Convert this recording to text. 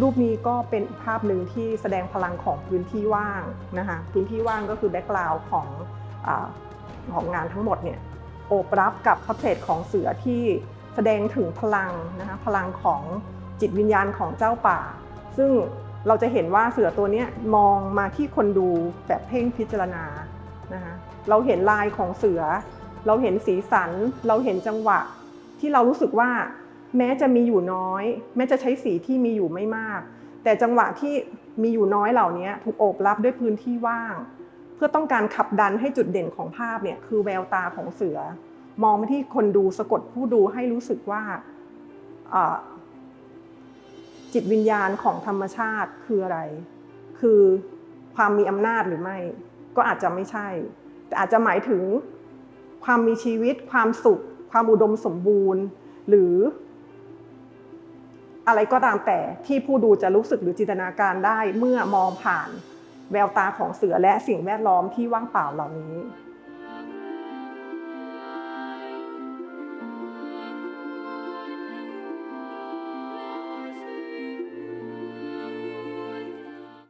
รูปนี้ก็เป็นภาพหนึ่งที่แสดงพลังของพื้นที่ว่างนะคะพื้นที่ว่างก็คือแบ็กกราวด์ของอของงานทั้งหมดเนี่ยโอบรับกับพระเพจของเสือที่แสดงถึงพลังนะคะพลังของจิตวิญญาณของเจ้าป่า ซึ่งเราจะเห็นว่าเสือตัวนี้มองมาที่คนดูแบบเพ่งพิจารณานะคะเราเห็นลายของเสือ เราเห็นสีสัน เราเห็นจังหวะที่เรารู้สึกว่า แม้จะมีอยู่น้อย แม้จะใช้สีที่มีอยู่ไม่มาก แต่จังหวะที่มีอยู่น้อยเหล่านี้ถูกโอบรับด้วยพื้นที่ว่าง เพื่อต้องการขับดันให้จุดเด่นของภาพเนี่ยคือแววตาของเสือ มองไปที่คนดูสะกดผู้ดูให้รู้สึกว่าจิตวิญญาณของธรรมชาติคืออะไร คือความมีอำนาจหรือไม่ ก็อาจจะไม่ใช่ แต่อาจจะหมายถึงความมีชีวิต ความสุข ความอุดมสมบูรณ์ หรือ อะไรก็ตามแต่ที่ผู้ดูจะรู้สึกหรือจินตนาการได้เมื่อมองผ่านแววตาของเสือและสิ่งแวดล้อมที่ว่างเปล่าเหล่านี้